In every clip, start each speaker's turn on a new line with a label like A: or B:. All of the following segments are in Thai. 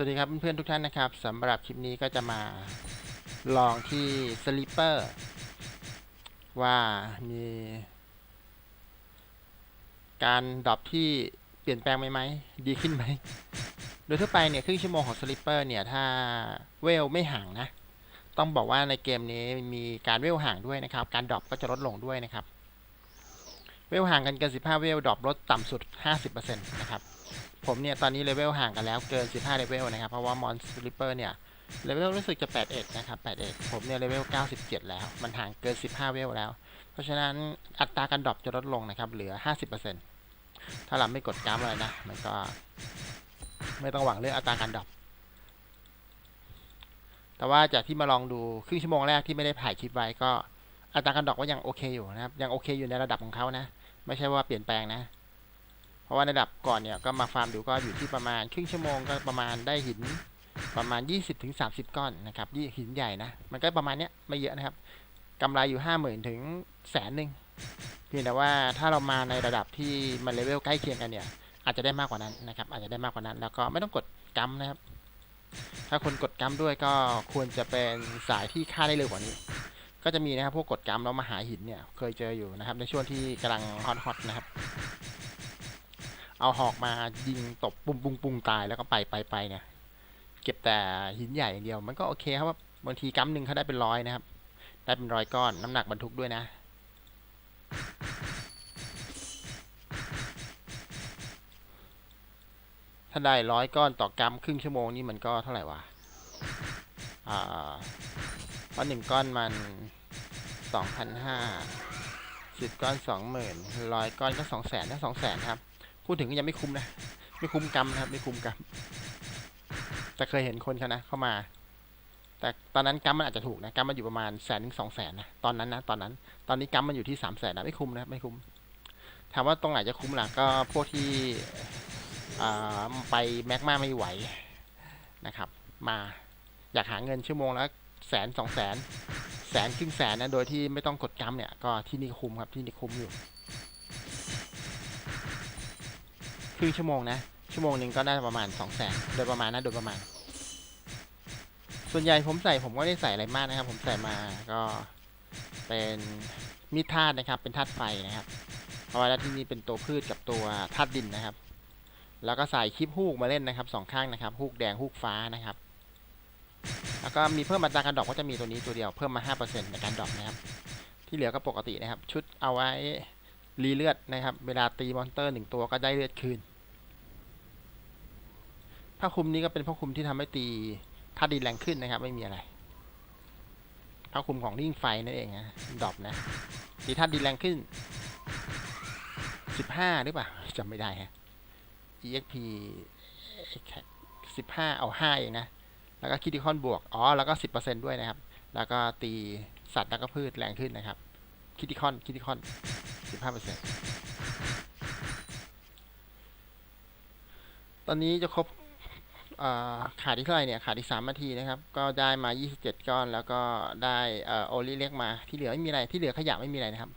A: วัสดีครับเพื่อนๆทุกท่านนะครับสำหรับคลิปนี้ก็จะมาลองที่ Sleeper ว่ามีการดรอปที่เปลี่ยนแปลงไหมไหมดีขึ้นไหม โดยทั่วไปเนี่ยครึ่งชั่วโมงของ Sleeper เนี่ย ถ้าเวลไม่ห่างนะ ต้องบอกว่าในเกมนี้มีการเวลห่างด้วยนะครับ การดรอปก็จะลดลงด้วยนะครับ เวลห่างกันเกิน15 เวลดรอปลดต่ำสุด 50%นะครับ ผมเนี่ยตอนนี้เลเวลห่างกันแล้วเกิน 15 เลเวลนะครับ เพราะว่ามอนสลิปเปอร์เนี่ยเลเวลรู้สึกจะ 81 นะครับ 81 ผมเนี่ยเลเวล 97 แล้ว มันห่างเกิน 15 เวลแล้ว เพราะฉะนั้นอัตราการดรอปจะลดลงนะครับ เหลือ 50%ถ้าเราไม่กดกราฟอะไรนะ มันก็ ไม่ต้องหวังเรื่องอัตราการดรอป แต่ว่าจากที่มาลองดูครึ่งชั่วโมงแรกที่ไม่ได้ถ่ายคลิปไว้ก็อัตราการดรอปก็ยังโอเคอยู่นะครับ ยังโอเคอยู่ในระดับของเขานะ ไม่ใช่ว่าเปลี่ยนแปลงนะ เพราะว่าในระดับก่อนเนี่ยก็มาฟาร์มดูก็อยู่ที่ประมาณครึ่งชั่วโมงก็ประมาณได้หินประมาณ 20-30ถึง30 ก้อนนะครับยี่หินใหญ่นะ มันก็ประมาณเนี้ยไม่เยอะนะครับกำไรอยู่ 50,000 ถึงแสนหนึ่งเพียงแต่ว่าถ้าเรามาในระดับที่มันเลเวลใกล้เคียงกันเนี่ย อาจจะได้มากกว่านั้นนะครับ อาจจะได้มากกว่านั้น แล้วก็ไม่ต้องกดกัมนะครับ ถ้าคนกดกัมด้วยก็ควรจะเป็นสายที่ฆ่าได้เร็วกว่านี้ ก็จะมีนะครับพวกกดกัมแล้วมาหาหินเนี่ย เคยเจออยู่นะครับ ในช่วงที่กำลังฮอตๆนะครับ เอาหอกมายิงตบปุ้งปุ้งปุ้งตายแล้วก็ไปไปไปเนี่ย เก็บแต่หินใหญ่อย่างเดียว มันก็โอเคครับว่าบางทีกัมหนึ่งเขาได้เป็นร้อยนะครับ ได้เป็นร้อยก้อนน้ำหนักบรรทุกด้วยนะถ้าได้ร้อยก้อนต่อกัมครึ่งชั่วโมงนี่มันก็เท่าไหร่วะ อ่าเพราะหนึ่งก้อนมันสองพันห้าสิบก้อนสองหมื่นร้อยก้อนก็สองแสนนะสองแสนครับ พูดถึงก็ยังไม่คุ้มนะ ไม่คุ้มกรรมนะครับ ไม่คุ้มกรรมแต่เคยเห็นคนเขานะ เข้ามา แต่ตอนนั้นกรรมมันอาจจะถูกนะกรรมมันอยู่ประมาณแสนถึงสองแสนนะตอนนั้นนะตอนนั้น ตอนนี้กรรมมันอยู่ที่สามแสนนะไม่คุ้มนะไม่คุ้ม ถามว่าตรงไหนจะคุ้มล่ะก็พวกที่ไปแม็กมาไม่ไหวนะครับ มาอยากหาเงินชั่วโมงละแสนสองแสนแสนครึ่งแสนนะโดยที่ไม่ต้องกดกรรมเนี่ยก็ที่นี่คุ้มครับที่นี่คุ้มอยู่ ครึ่งชั่วโมงนะ ชั่วโมงหนึ่งก็ได้ประมาณสองแสนโดยประมาณนะโดยประมาณ ส่วนใหญ่ผมใส่ผมก็ไม่ได้ใส่อะไรมากนะครับ ผมใส่มาก็เป็นมีดธาตุนะครับ เป็นธาตุไฟนะครับเพราะว่าที่นี่เป็นตัวพืชกับตัวธาตุดินนะครับ แล้วก็ใส่คลิปฮูกมาเล่นนะครับสองข้างนะครับฮูกแดงฮูกฟ้านะครับ แล้วก็มีเพิ่มอัตราการดอปก็จะมีตัวนี้ตัวเดียวเพิ่มมา5%ในการดอปนะครับ ที่เหลือก็ปกตินะครับ ชุดเอาไว้ รีเลือดนะครับ เวลาตีมอนเตอร์หนึ่งตัวก็ได้เลือดคืนผ้าคลุมนี้ก็เป็นผ้าคลุมที่ทำให้ตีธาตุดินแรงขึ้นนะครับ ไม่มีอะไรผ้าคลุมของลิ่งไฟนั่นเองนะดรอปนะตีธาตุดินแรงขึ้น15หรือเปล่าจำไม่ได้ฮะ exp 15เอา5เองนะ แล้วก็คิติคอนบวก อ๋อ แล้วก็10%ด้วยนะครับ แล้วก็ตีสัตว์แล้วก็พืชแรงขึ้นนะครับ คิติคอน คิติคอน 15%ตอนนี้จะครบอ่าขาดที่เท่าไหร่เนี่ยขาดที่3นาทีนะครับ ก็ได้มา27ก้อน แล้วก็ได้โอลิเล็กมาที่เหลือไม่มีอะไรที่เหลือขยะไม่มีอะไรนะครับ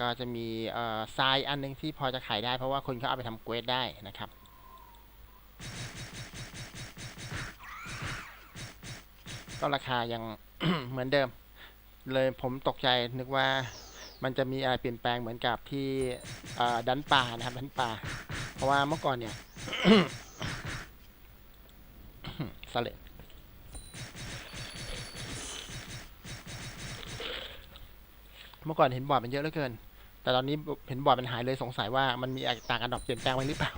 A: ก็จะมีทรายอันหนึงที่พอจะขายได้เพราะว่าคนเขาเอาไปทำเกวสได้นะครับก็ราคายังเหมือนเดิม เลยผมตกใจนึกว่า มันจะมีอะไรเปลี่ยนแปลงเหมือนกับที่ดันป่านะครับดันป่า เพราะว่าเมื่อก่อนเนี่ยสเลดเมื่อก่อนเห็นบอร์ดมันเยอะเหลือเกิน แต่ตอนนี้เห็นบอร์ดมันหายเลยสงสัยว่ามันมีตรางการดรอปเปลี่ยนแปลงไปหรือเปล่า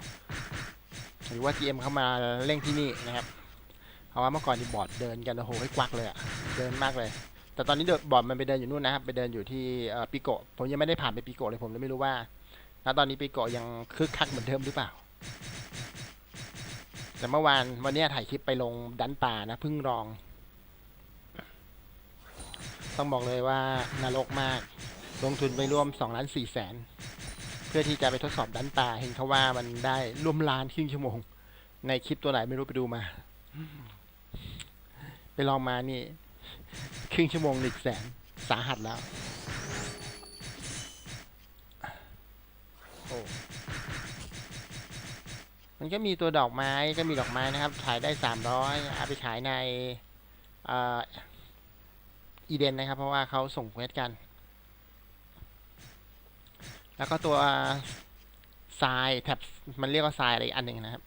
A: หรือว่า GM เข้ามาเร่งที่นี่นะครับ เพราะว่าเมื่อก่อนนี่บอร์ดเดินกันโอ้โหให้กวักเลยอะเดินมากเลย แต่ตอนนี้เดบอร์ดมันไปเดินอยู่นู่นนะครับ ไปเดินอยู่ที่ปิโกะผมยังไม่ได้ผ่านไปปิโกะเลยผมเลยไม่รู้ว่าณตอนนี้ปิโกะยังคึกคักเหมือนเดิมหรือเปล่า แต่เมื่อวานวันนี้ถ่ายคลิปไปลงดันป่านะพิ่งลอง ต้องบอกเลยว่านรกมาก ลงทุนไปร่วม2ล้าน4แสนเพื่อที่จะไปทดสอบดันป่าเห็นเขาว่ามันได้ร่วมล้านครึ่งชั่วโมง ในคลิปตัวไหนไม่รู้ไปดูมา ไปลองมานี่ รึ่งชั่วโมงหนึ่งแสนสาหัสแล้ว มันก็มีตัวดอกไม้ก็มีดอกไม้นะครับ ขายได้สามร้อยเอาไปขายในอีเดนนะครับ เพราะว่าเขาส่งเควสกัน แล้วก็ตัวทรายแท็บมันเรียกว่าทรายอะไรอีกอันหนึ่งนะครับ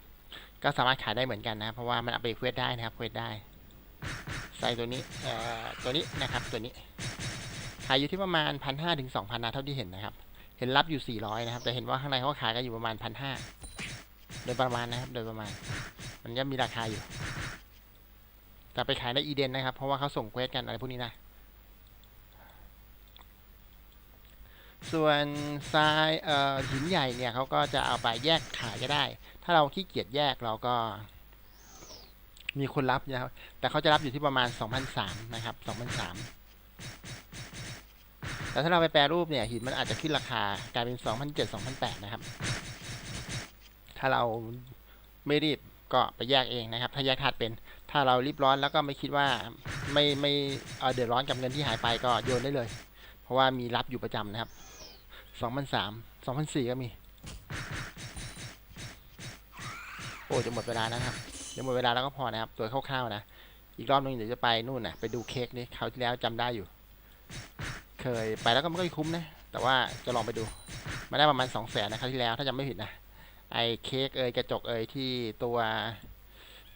A: ก็สามารถขายได้เหมือนกันนะครับ เพราะว่ามันเอาไปเควสได้นะครับเควสได้ ทรายตัวนี้ตัวนี้นะครับตัวนี้ขายอยู่ที่ประมาณพันห้าถึงสองพันนะเท่าที่เห็นนะครับ เห็นรับอยู่สี่ร้อยนะครับแต่เห็นว่าข้างในเขาขายกันอยู่ประมาณพันห้าโดยประมาณนะครับ โดยประมาณ มันก็มีราคาอยู่ แต่ไปขายในอีเดนนะครับ เพราะว่าเขาส่งเควสกันอะไรพวกนี้นะ ส่วนทรายเอ่อหินใหญ่เนี่ยเขาก็จะเอาไปแยกขายก็ได้ ถ้าเราขี้เกียจแยกเราก็ มีคนรับนะครับ แต่เขาจะรับอยู่ที่ประมาณ 2,003นะครับ2,003แต่ถ้าเราไปแปรรูปเนี่ยหินมันอาจจะขึ้นราคากลายเป็น 2,007 2,008นะครับ ถ้าเราไม่รีบก็ไปแยกเองนะครับ ถ้าแยกธาตุเป็น ถ้าเรารีบร้อนแล้วก็ไม่คิดว่าไม่ไม่เอ่อเดือดร้อนกับเงินที่หายไปก็โยนได้เลย เพราะว่ามีรับอยู่ประจำนะครับสองพันสามสองพันสี่ก็มี โอ้จะหมดเวลานะครับ เดี๋ยวหมดเวลาแล้วก็พอนะครับ ตัวคร่าวๆนะ อีกรอบนึงเดี๋ยวจะไปนู่นนะไปดูเค้กนี่คราวที่แล้วจำได้อยู่ เคยไปแล้วก็ไม่ค่อยคุ้มนะ แต่ว่าจะลองไปดู มาได้ประมาณสองแสนนะคราวที่แล้วถ้าจำไม่ผิดนะ ไอ้เค้กเอยกระจกเอยที่ตัว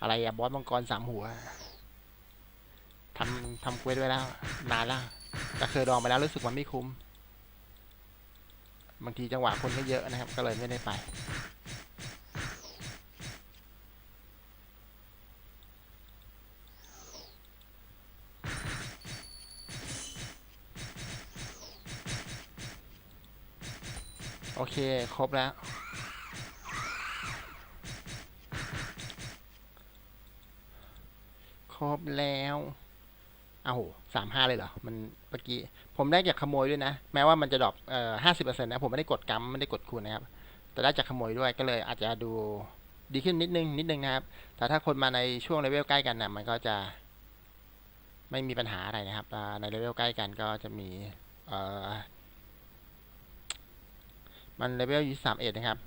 A: อะไรอะบอสมังกรสามหัวทำทำเควสไว้แล้ว นานแล้วแต่เคยลองไปแล้วรู้สึกว่าไม่คุ้ม บางทีจังหวะคนไม่เยอะนะครับ ก็เลยไม่ได้ไป โอเค ครบแล้ว ครบแล้วเอาสามห้าเลยเหรอ มันเมื่อกี้ ผมได้จากขโมยด้วยนะ แม้ว่ามันจะดรอปเอ่อห้าสิบเปอร์เซ็นต์นะ ผมไม่ได้กดกัมไม่ได้กดคูณนะครับ แต่ได้จากขโมยด้วย ก็เลยอาจจะดูดีขึ้นนิดนึงนิดนึงนะครับ แต่ถ้าคนมาในช่วงเลเวลใกล้กันนะมันก็จะไม่มีปัญหาอะไรนะครับ ในเลเวลใกล้กันก็จะมีเอ่อ มันเลเวลอยู่สามเอ็ดนะครับ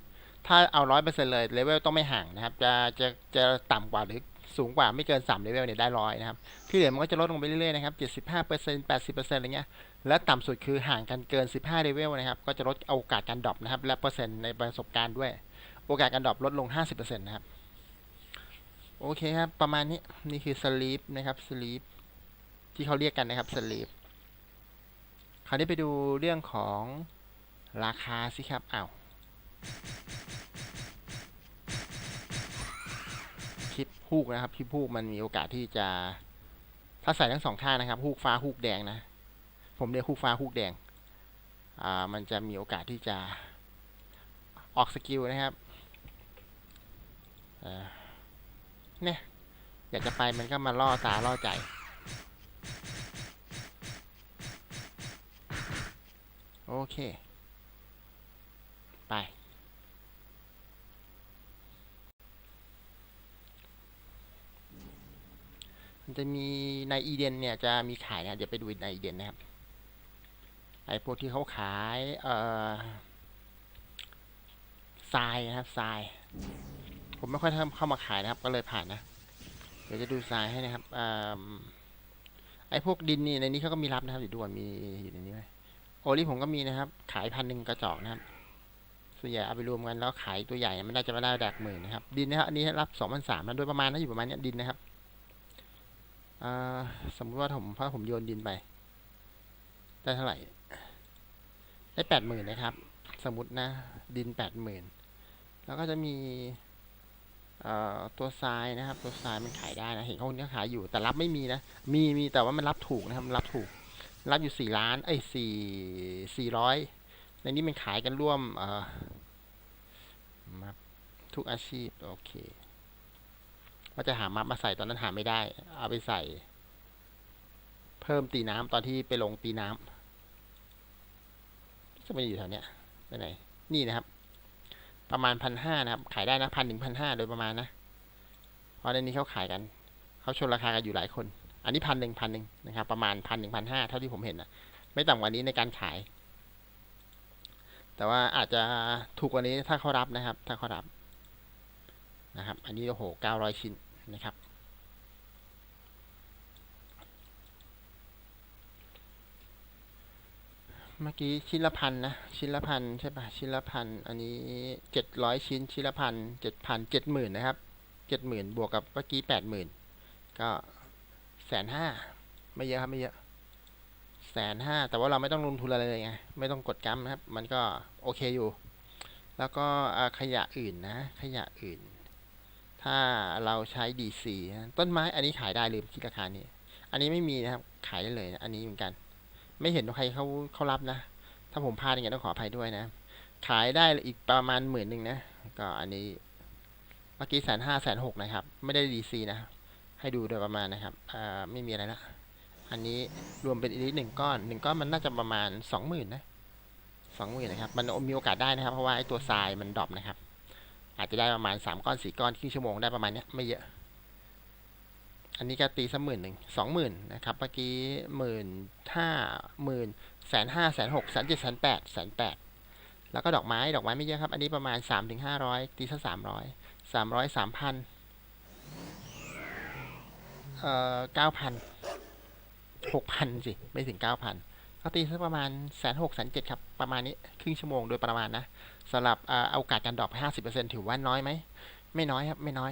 A: ถ้าเอาร้อยเปอร์เซ็นต์เลยเลเวลต้องไม่ห่างนะครับ จะจะจะต่ำกว่าหรือสูงกว่าไม่เกินสามเลเวลเนี่ยได้ร้อยนะครับ ที่เหลือมันก็จะลดลงไปเรื่อยๆนะครับเจ็ดสิบห้าเปอร์เซ็นต์แปดสิบเปอร์เซ็นต์อะไรเงี้ย และต่ำสุดคือห่างกันเกินสิบห้าเลเวลนะครับ ก็จะลดโอกาสการดรอปนะครับ และเปอร์เซ็นต์ในประสบการณ์ด้วย โอกาสการดรอปลดลงห้าสิบเปอร์เซ็นต์นะครับ โอเคครับ ประมาณนี้ นี่คือสลีปนะครับสลีปที่เขาเรียกกันนะครับสลีปคราวนี้ไปดูเรื่องของ ราคาสิครับอ้าวคลิปฮูกนะครับคลิปฮูกมันมีโอกาสที่จะ ถ้าใส่ทั้งสองท่านะครับฮูกฟ้าฮูกแดงนะ ผมเรียกฮูกฟ้าฮูกแดง อ่า มันจะมีโอกาสที่จะออกสกิลนะครับเนี่ย อยากจะไปมันก็มาล่อตาล่อใจ โอเค ไป มันจะมีในอีเดนเนี่ยจะมีขายนะเดี๋ยวไปดูในอีเดนนะครับ ไอพวกที่เขาขายเอ่อทรายนะครับทราย ผมไม่ค่อยทำเข้ามาขายนะครับ ก็เลยผ่านนะ เดี๋ยวจะดูทรายให้นะครับอไอพวกดินนี่ในนี้เขาก็มีรับนะครับเดี๋ยวดูก่อนมีอยู่ในนี้ไหมโอลิผมก็มีนะครับ ขายพันหนึ่งกระจอกนะครับ ส่วนใหญ่เอาไปรวมกันแล้วขายตัวใหญ่มันน่าจะไม่ได้แดกหมื่นนะครับ ดินนะครับอันนี้รับสองพันสามนะโดยประมาณนะอยู่ประมาณเนี้ยดินนะครับสมมติว่าผมถ้าผมโยนดินไปได้เท่าไหร่ ได้แปดหมื่นนะครับ สมมตินะ ดินแปดหมื่นแล้วก็จะมีตัวทรายนะครับ ตัวทรายมันขายได้นะเห็นเขาเนี่ยขายอยู่แต่รับไม่มีนะ มีมีแต่ว่ามันรับถูกนะครับมันรับถูก รับอยู่สี่ล้าน เอ้ยสี่สี่ร้อย ในนี้มันขายกันร่วมเออมทุกอาชีพ โอเคว่าจะหามัฟมาใส่ตอนนั้นหาไม่ได้ เอาไปใส่ เพิ่มตีน้ำตอนที่ไปลงตีน้ำจะไปอยู่แถวเนี้ยไปไหน นี่นะครับ ประมาณพันห้านะครับ ขายได้นะพันถึงพันห้าโดยประมาณนะ เพราะในนี้เขาขายกัน เขาชนราคากันอยู่หลายคน อันนี้พันหนึ่งพันหนึ่งนะครับ ประมาณพันหนึ่งพันห้าเท่าที่ผมเห็นนะไม่ต่ำกว่านี้ในการขาย แต่ว่าอาจจะถูกกว่านี้ถ้าเขารับนะครับ ถ้าเขารับนะครับ อันนี้โอ้โหเก้าร้อยชิ้นนะครับ เมื่อกี้ชิ้นละพันนะ ชิ้นละพันใช่ปะชิ้นละพัน อันนี้เจ็ดร้อยชิ้น ชิ้นละพันเจ็ดพันเจ็ดหมื่นนะครับเจ็ดหมื่นบวกกับเมื่อกี้แปดหมื่นก็แสนห้าไม่เยอะครับ ไม่เยอะ แสนห้าแต่ว่าเราไม่ต้องลงทุนอะไรเลยไงไม่ต้องกดกัมนะครับ มันก็โอเคอยู่ แล้วก็ขยะอื่นนะ ขยะอื่น ถ้าเราใช้ DC นะต้นไม้อันนี้ขายได้ลืมคิดราคานี้ อันนี้ไม่มีนะครับ ขายได้เลยนะอันนี้เหมือนกัน ไม่เห็นใครเขาเขารับนะ ถ้าผมพลาดอย่างเงี้ยต้องขออภัยด้วยนะ ขายได้อีกประมาณหมื่นหนึ่งนะ ก็อันนี้เมื่อกี้แสนห้าแสนหกนะครับ ไม่ได้ดีซีนะ ให้ดูโดยประมาณนะครับไม่มีอะไรละ อันนี้รวมเป็นอีกหนึ่งก้อนหนึ่งก้อนมันน่าจะประมาณสองหมื่นนะสองหมื่นนะครับ มันมีโอกาสได้นะครับ เพราะว่าไอ้ตัวทรายมันดรอปนะครับ อาจจะได้ประมาณสามก้อนสี่ก้อนครึ่งชั่วโมงได้ประมาณเนี้ยไม่เยอะ อันนี้ก็ตีสักหมื่นหนึ่งสองหมื่นนะครับ เมื่อกี้หมื่นห้าหมื่นแสนห้าแสนหกแสนเจ็ดแสนแปดแสนแปดแล้วก็ดอกไม้ดอกไม้ไม่เยอะครับ อันนี้ประมาณสามถึงห้าร้อยตีสักสามร้อยสามร้อยสามพันเอ่อเก้าพัน หกพันสิ ไม่ถึงเก้าพันก็ตีสักประมาณแสนหกแสนเจ็ดครับ ประมาณนี้ครึ่งชั่วโมงโดยประมาณนะสำหรับเอโอกาสการดรอปห้าสิบเปอร์เซ็นถือว่าน้อยไหม ไม่น้อยครับ ไม่น้อย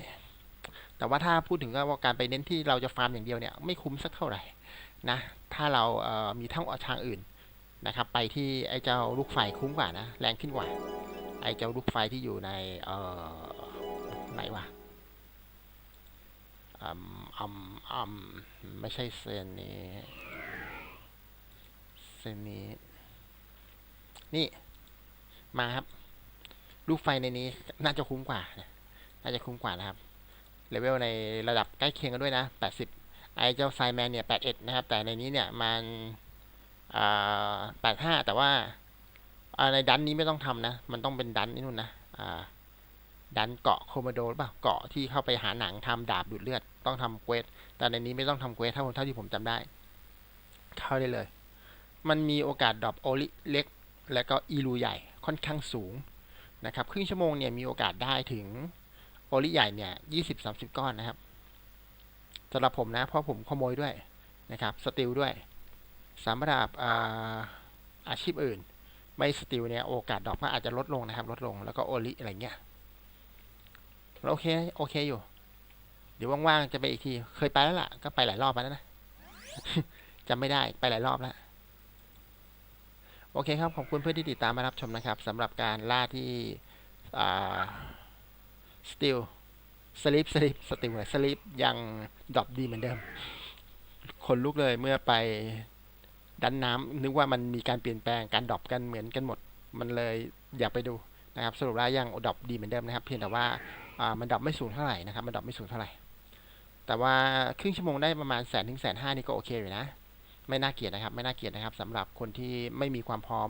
A: แต่ว่าถ้าพูดถึงว่าการไปเน้นที่เราจะฟาร์มอย่างเดียวเนี่ย ไม่คุ้มสักเท่าไหร่นะ ถ้าเราเอ่อมีทั้งทางอื่นนะครับ ไปที่ไอ้เจ้าลูกไฟคุ้มกว่านะ แรงขึ้นกว่า ไอ้เจ้าลูกไฟที่อยู่ในเอ่อไหนวะ อืมอืมไม่ใช่เซนนี้เซนนี้ นี่ มาครับ ลูกไฟในนี้ น่าจะคุ้มกว่านะน่าจะคุ้มกว่านะครับเลเวลในระดับใกล้เคียงกันด้วยนะ 80 ไอเจ้าไซแมนเนี่ย 81 นะครับ แต่ในนี้เนี่ยมันอ่า85 แต่ว่าอ่าในดันนี้ไม่ต้องทำนะ มันต้องเป็นดันนี่นู่นนะ อ่า ดันเกาะโคมโดหรือเปล่าเกาะที่เข้าไปหาหนังทำดาบดูดเลือด ต้องทำเควสแต่ในนี้ไม่ต้องทำเควสเท่าเท่าที่ผมจำได้ เข้าได้เลย มันมีโอกาสดรอปโอลิเล็ก และก็อีลูใหญ่ค่อนข้างสูงนะครับ ครึ่งชั่วโมงเนี่ยมีโอกาสได้ถึงโอลิใหญ่เนี่ยยี่สิบสามสิบก้อนนะครับสำหรับผมนะเพราะผมขโมยด้วยนะครับสติลด้วยสำหรับอาอาชีพอื่น ไม่สติลเนี่ยโอกาสดรอปก็อาจจะลดลงนะครับ ลดลงแล้วก็โอลิอะไรเงี้ย โอเคโอเคอยู่ เดี๋ยวว่างๆจะไปอีกที เคยไปแล้วล่ะ ก็ไปหลายรอบมาแล้วนะจำไม่ได้ไปหลายรอบแล้วโอเคครับ ขอบคุณเพื่อนที่ติดตามมารับชมนะครับสำหรับการล่าที่สติลสลิปสลิปสติลสลิปยังดรอปดีเหมือนเดิม คนลุกเลยเมื่อไปดันน้ำนึกว่ามันมีการเปลี่ยนแปลงการดรอปกันเหมือนกันหมด มันเลยอยากไปดูนะครับ สรุปแล้วยังดรอปดีเหมือนเดิมนะครับ เพียงแต่ว่า อ่ามันดับไม่สูงเท่าไหร่นะครับ มันดับไม่สูงเท่าไหร่ แต่ว่าครึ่งชั่วโมงได้ประมาณแสนถึงแสนห้านี่ก็โอเคอยู่นะ ไม่น่าเกลียดนะครับ ไม่น่าเกลียดนะครับสำหรับคนที่ไม่มีความพร้อม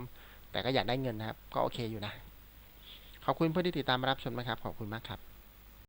A: แต่ก็อยากได้เงินนะครับ ก็โอเคอยู่นะ ขอบคุณเพื่อนที่ติดตามรับชมนะครับ ขอบคุณมากครับ